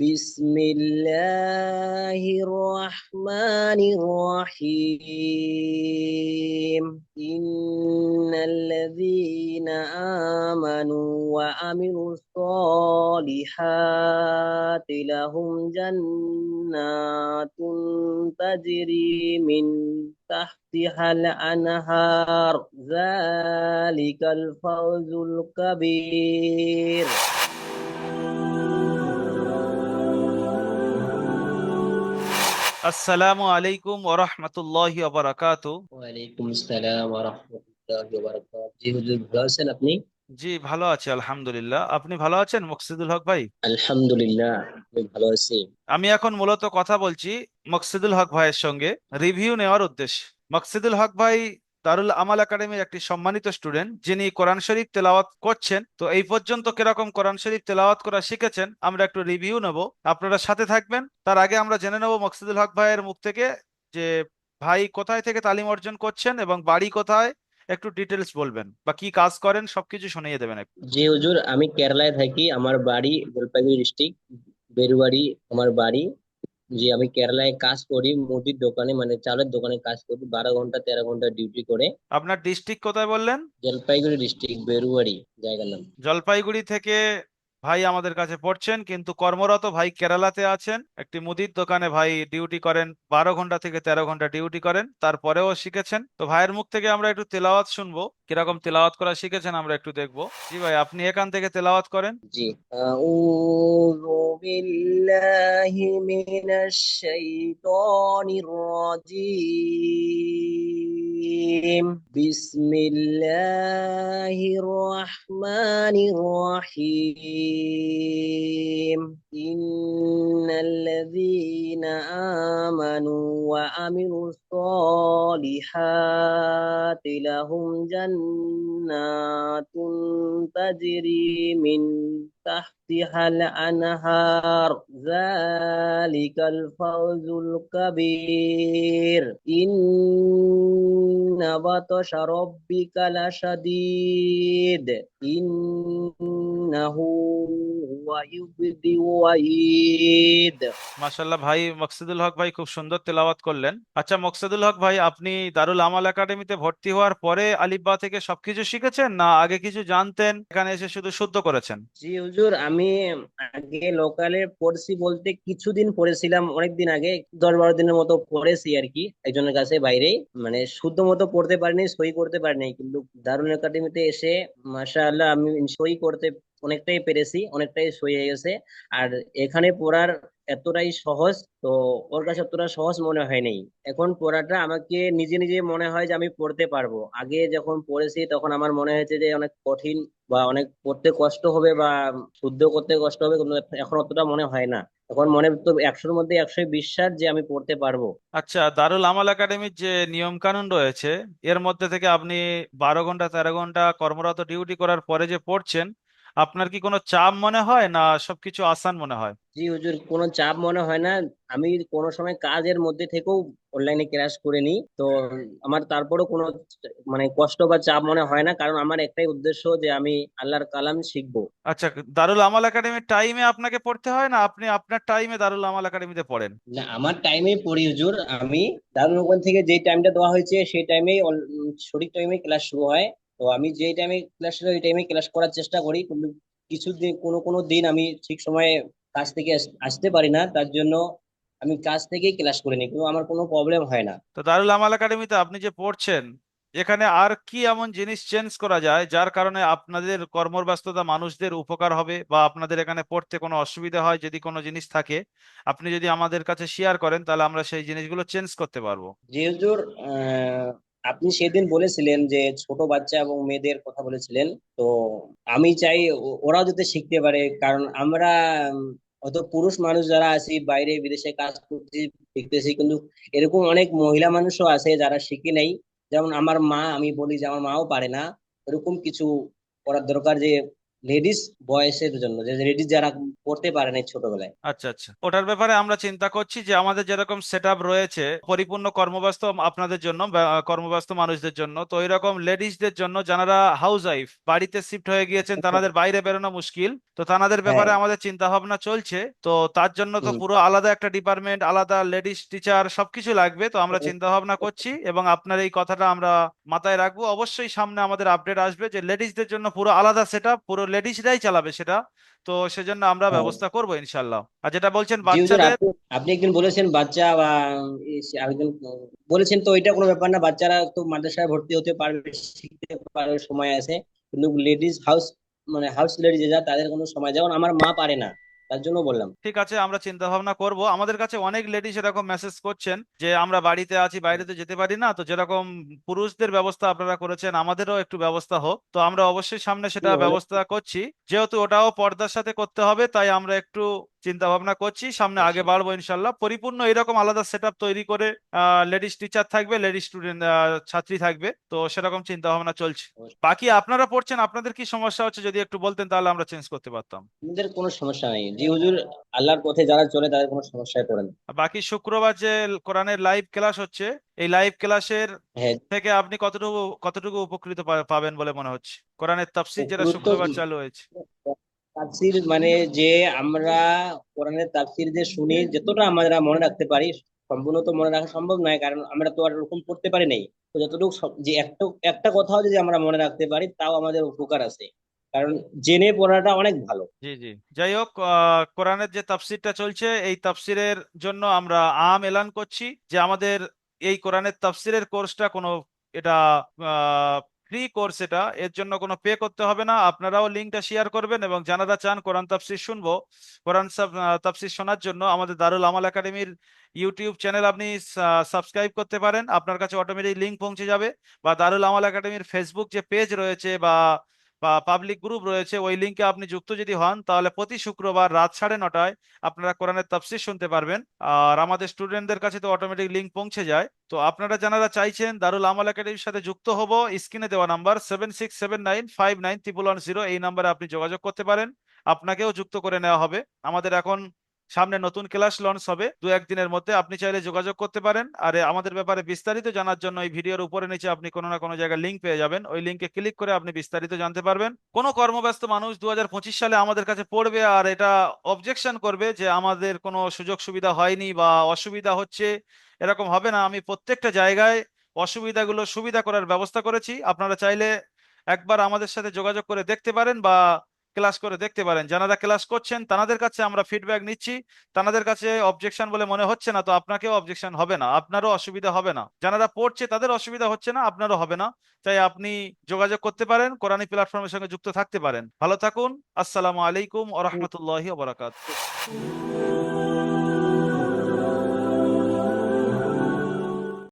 بسم الله الرحمن الرحيم. إن الذين آمنوا وعملوا الصالحات لهم جنات تجري من تحتها الأنهار. ذلك الفوز الكبير. আসসালামু আলাইকুম ওরহমতুল্লাহি ওবরাকাতু ওয়ালাইকুম আসসালাম ওয়া রাহমাতুল্লাহি ওয়া বারাকাতু জি হুজুর ভালো আছেন আপনি? জি ভালো আছি আলহামদুলিল্লাহ। আপনি ভালো আছেন মকসিদুল হক ভাই? আলহামদুলিল্লাহ আমি ভালো আছি। আমি এখন মূলত কথা বলছি মকসিদুল হক ভাইয়ের সঙ্গে রিভিউ নেওয়ার উদ্দেশ্যে। মকসিদুল হক ভাই দারুল আমাল একাডেমির একটি সম্মানিত স্টুডেন্ট যিনি কোরআন শরীফ তেলাওয়াত করছেন। তো এই পর্যন্ত কীরকম কোরআন শরীফ তেলাওয়াত করা শিখেছেন, আমরা একটু রিভিউ নেব। আপনারা সাথে থাকবেন। তার আগে আমরা জেনে নেব মকসিদুল হক ভাইয়ের মুখ থেকে যে ভাই কোথায় থেকে তালিম অর্জন করছেন এবং বাড়ি কোথায়, একটু ডিটেলস বলবেন বা কি কাজ করেন, সবকিছু শুনিয়ে দেবেন একটু। জি হুজুর, আমি কেরালায় থাকি, আমার বাড়ি জলপাইগুড়ি ডিস্ট্রিক্ট বেরুবাড়ি আমার বাড়ি। জি আমি কেরালায় কাজ করি মুদির দোকানে মানে চালের দোকানে কাজ করি বারো ঘণ্টা তেরো ঘণ্টা ডিউটি করে। আপনার ডিস্ট্রিক্ট কোথায় বললেন? জলপাইগুড়ি ডিস্ট্রিক্ট বেরুয়ারি জায়গার নাম। জলপাইগুড়ি থেকে ভাই আমাদের কাছে পড়ছেন, কিন্তু কর্মরত ভাই কেরালাতে আছেন। একটি মুদির দোকানে ভাই ডিউটি করেন, বারো ঘণ্টা থেকে তেরো ঘণ্টা ডিউটি করেন, তারপরেও শিখেছেন। তো ভাইয়ের মুখ থেকে আমরা একটু তেলাওয়াত শুনব। কীরকম তেলাওয়াত করা শিখেছেন আমরা একটু দেখব। জি ভাই, আপনি এখান থেকে তেলাওয়াত করেন। জি আউযু বিল্লাহি মিনাশ শাইতানির রাজিম। الرجيم بسم الله الرحمن الرحيم. إن الذين آمنوا وعملوا الصالحات لهم جنات تجري من تحت تحتها الأنهار ذلك الفوز الكبير إن بطش ربك لشديد إنه هو يبدئ ويعيد মাশাল্লাহ ভাই মকসিদুল হক ভাই খুব সুন্দর তেলাওয়াত করলেন আচ্ছা মকসিদুল হক ভাই আপনি দারুল আমাল একাডেমিতে ভর্তি হওয়ার পরে আলিফবা থেকে সবকিছু শিখেছেন না আগে কিছু জানতেন এখানে এসে শুধু শুদ্ধ করেছেন জি হুজুর আমি আগে লোকালে পড়ছি বলতে কিছুদিন পড়েছিলাম, অনেকদিন আগে, দশ বারো দিনের মতো পড়েছি আর কি, একজনের কাছে বাইরে মানে শুদ্ধ মতো পড়তে পারিনি, সই করতে পারিনি, কিন্তু দারুণ একাডেমিতে এসে মাসা আল্লাহ আমি সই করতে অনেকটাই পেরেছি, অনেকটাই সই হয়ে গেছে। আর এখানে পড়ার এতটাই সহজ, তো ওর কাছে অতটা সহজ মনে হয় নাই। এখন পড়াটা আমাকে নিজে নিজে মনে হয় যে আমি পড়তে পারব। আগে যখন পড়েছি তখন আমার মনে হয়েছে যে অনেক কঠিন বা অনেক পড়তে কষ্ট হবে বা শুদ্ধ করতে কষ্ট হবে, কিন্তু এখন অতটা মনে হয় না। এখন মনে তো একশোর মধ্যে একশো বিশ্বাস যে আমি পড়তে পারব। আচ্ছা দারুল, আমাল একাডেমির যে নিয়ম কানুন রয়েছে, এর মধ্যে থেকে আপনি বারো ঘণ্টা, তেরো ঘণ্টা কর্মরত ডিউটি করার পরে যে পড়ছেন আপনার কি কোনো চাপ মনে হয় না সবকিছু আসান মনে হয়? জি হুজুর কোনো চাপ মনে হয় না। আমি কোনো সময় কাজের মধ্যে থেকেও অনলাইনে ক্লাস করে নিই। তো আমার তারপরও কোনো মানে কষ্ট বা চাপ মনে হয় না। কারণ আমার একটাই উদ্দেশ্য যে আমি আল্লাহর কালাম শিখব। আচ্ছা দারুল আমাল একাডেমির টাইমে আপনাকে পড়তে হয় না আপনি আপনার টাইমে দারুল আমাল একাডেমিতে পড়েন? না আমার টাইমে পড়ি হুজুর। আমি দারুল থেকে যে টাইমটা দেওয়া হয়েছে সেই টাইমেই সঠিক টাইমে ক্লাস শুরু হয়। তো আমি যে টাইমে ক্লাস ওই টাইমে ক্লাস করার চেষ্টা করি। কিন্তু কিছু দিন কোনো কোনো দিন আমি ঠিক সময়ে কাজ থেকে আসতে পারি না। তার জন্য আমি কাজ থেকেই ক্লাস করে নিই। কিন্তু আমার কোনো প্রবলেম হয় না। তো দারুল আমাল একাডেমিতে আপনি যে পড়ছেন এখানে আর কি এমন জিনিস চেঞ্জ করা যায় যার কারণে আপনাদের কর্মব্যস্ততা মানুষদের উপকার হবে বা আপনাদের এখানে পড়তে কোনো অসুবিধা হয় যদি কোনো জিনিস থাকে? আপনি যদি আমাদের কাছে শেয়ার করেন তাহলে আমরা সেই জিনিসগুলো চেঞ্জ করতে পারব। জি হুজুর আহ, আপনি সেদিন বলেছিলেন যে ছোট বাচ্চা এবং মেয়েদের কথা বলেছিলেন। তো আমি চাই ও- ওরাও যাতে শিখতে পারে। কারণ আমরা হয়তো পুরুষ মানুষ যারা আছি, বাইরে বিদেশে কাজ করতে শিখতেছি কিন্তু এরকম অনেক মহিলা মানুষও আছে যারা শিখে নাই। যেমন আমার মা, আমি বলি যে আমার মাও পারে না। এরকম কিছু করার দরকার যে লেডিস বয়সের জন্য যে লেডিস যারা পড়তে পারে না ছোটবেলায়। আচ্ছা আচ্ছা। ওটার ব্যাপারে আমরা চিন্তা করছি যে আমাদের যেরকম সেট রয়েছে পরিপূর্ণ কর্মব্যস্ত আপনাদের জন্য কর্মব্যস্ত মানুষদের জন্য তো এরকম লেডিসদের জন্য যারা হাউস ওয়াইফ বাড়িতে শিফট হয়ে গিয়েছেন তাদের বাইরে বেরোনো মুশকিল। তো তাদের ব্যাপারে হ্যাঁ। আমাদের চিন্তা ভাবনা চলছে। তো তার জন্য তো পুরো আলাদা একটা ডিপার্টমেন্ট আলাদা লেডিস টিচার সবকিছু লাগবে। তো আমরা। চিন্তা ভাবনা করছি এবং আপনার এই কথাটা আমরা মাথায় রাখব। অবশ্যই সামনে আমাদের আপডেট আসবে যে লেডিসদের জন্য পুরো আলাদা সেট পুরো লেডিসরাই চালাবে সেটা। তো সেজন্য আমরা হ্যাঁ। ব্যবস্থা করব ইনশাল্লাহ আর যেটা বলছেন বাচ্চাদের আপনি একদিন বলেছেন বাচ্চা বা আরেকজন বলেছেন তো এটা কোনো ব্যাপার না বাচ্চারা তো মাদ্রাসায় ভর্তি হতে পারবে শিখতে পারবে সময় আছে। কিন্তু লেডিস হাউস মানে হাউস লেডিস যা তাদের কোনো সময় যেমন আমার মা পারে না তার জন্য বললাম। ঠিক আছে আমরা চিন্তা ভাবনা করব। আমাদের কাছে অনেক লেডিস এরকম মেসেজ করছেন যে আমরা বাড়িতে আছি বাইরে তো যেতে পারি না তো যেরকম পুরুষদের ব্যবস্থা আপনারা করেছেন আমাদেরও একটু ব্যবস্থা হোক। তো আমরা অবশ্যই সামনে সেটা ব্যবস্থা করছি। যেহেতু ওটাও পর্দার সাথে করতে হবে তাই আমরা একটু চিন্তা ভাবনা করছি সামনে আগে। বাড়বো ইনশাল্লাহ। পরিপূর্ণ এরকম আলাদা সেট তৈরি করে লেডিস টিচার থাকবে লেডিস স্টুডেন্ট ছাত্রী থাকবে। তো সেরকম চিন্তা ভাবনা চলছে বাকি আপনারা পড়ছেন আপনাদের কি সমস্যা হচ্ছে যদি একটু বলতেন তাহলে আমরা চেঞ্জ করতে পারতাম। আমাদের কোনো সমস্যা নেই। জি হুজুর আল্লাহর পথে যারা চলে তাদের কোনো সমস্যায় পড়ে না। বাকি শুক্রবার যে কোরআনের লাইভ ক্লাস হচ্ছে এই লাইভ ক্লাসের হ্যাঁ। থেকে আপনি কতটুকু কতটুকু উপকৃত পাবেন বলে মনে হচ্ছে? কোরআনের তাফসীর যেটা শুক্রবার চালু হয়েছে। তাফসির মানে যে আমরা কোরআনের তাফসির যে শুনি, যতটা আমরা মনে রাখতে পারি, সম্পূর্ণ তো মনে রাখা সম্ভব নয়, কারণ আমরা তো আর ওরকম পড়তে পারি নাই। তো যতটুকু যে একটা একটা কথাও যদি আমরা মনে রাখতে পারি, তাও আমাদের উপকার আছে। কারণ জেনে পড়াটা অনেক ভালো। জি জি। যাই হোক কোরআনের যে তাফসীরটা চলছে, এই তাফসীরের জন্য আমরা আম এলান করছি যে আমাদের এই কোরআনের তাফসীরের কোর্সটা কোনো, এটা ফ্রি কোর্স এটা, এর জন্য কোনো পে করতে হবে না। আপনারাও লিঙ্কটা শেয়ার করবেন এবং যারা চান, কোরআন তাফসির শুনব। কোরআন তাফসির শোনার জন্য আমাদের দারুল আমাল একাডেমির ইউটিউব চ্যানেল আপনি সাবস্ক্রাইব করতে পারেন। আপনার কাছে অটোমেটিক লিঙ্ক পৌঁছে যাবে। বা দারুল আমাল একাডেমির ফেসবুক যে পেজ রয়েছে বা পাবলিক গ্রুপ রয়েছে, ওই লিঙ্কে আপনি যুক্ত যদি হন, তাহলে প্রতি শুক্রবার রাত সাড়ে নটায় আপনারা কোরআনের তাফসির শুনতে পারবেন। আর আমাদের স্টুডেন্টদের কাছে তো অটোমেটিক লিঙ্ক পৌঁছে যায়। তো আপনারা যারা চাইছেন, দারুল আমাল একাডেমির সাথে যুক্ত হব স্ক্রিনে দেওয়া number seven six seven nine five nine triple one zero এই নাম্বারে আপনি যোগাযোগ করতে পারেন। আপনাকেও যুক্ত করে নেওয়া হবে। আমাদের এখন সামনে নতুন ক্লাস লঞ্চ হবে। দু একদিনের মধ্যে আপনি চাইলে যোগাযোগ করতে পারেন। আর আমাদের ব্যাপারে বিস্তারিত জানার জন্য এই ভিডিওর উপরে নিচে আপনি কোনো না কোনো জায়গায় লিঙ্ক পেয়ে যাবেন। ওই লিঙ্কে ক্লিক করে আপনি বিস্তারিত জানতে পারবেন। কোনো কর্মব্যস্ত মানুষ দু হাজার পঁচিশ সালে আমাদের কাছে পড়বে আর এটা অবজেকশন করবে যে আমাদের কোনো সুযোগ সুবিধা হয়নি বা অসুবিধা হচ্ছে, এরকম হবে না। আমি প্রত্যেকটা জায়গায় অসুবিধাগুলো সুবিধা করার ব্যবস্থা করেছি। আপনারা চাইলে একবার আমাদের সাথে যোগাযোগ করে দেখতে পারেন বা ক্লাস করে দেখতে পারেন। যারা ক্লাস করছেন তাদের কাছে আমরা ফিডব্যাক নিচ্ছি। তাদের কাছে অবজেকশন বলে মনে হচ্ছে না, তো আপনাকেও অবজেকশন হবে না। আপনারও অসুবিধা হবে না। যারা পড়ছে, তাদের অসুবিধা হচ্ছে না, আপনারও হবে না। তাই আপনি যোগাযোগ করতে পারেন কোরআনী প্ল্যাটফর্মের সঙ্গে যুক্ত থাকতে পারেন। ভালো থাকুন, আসসালামু আলাইকুম ওয়া রাহমাতুল্লাহি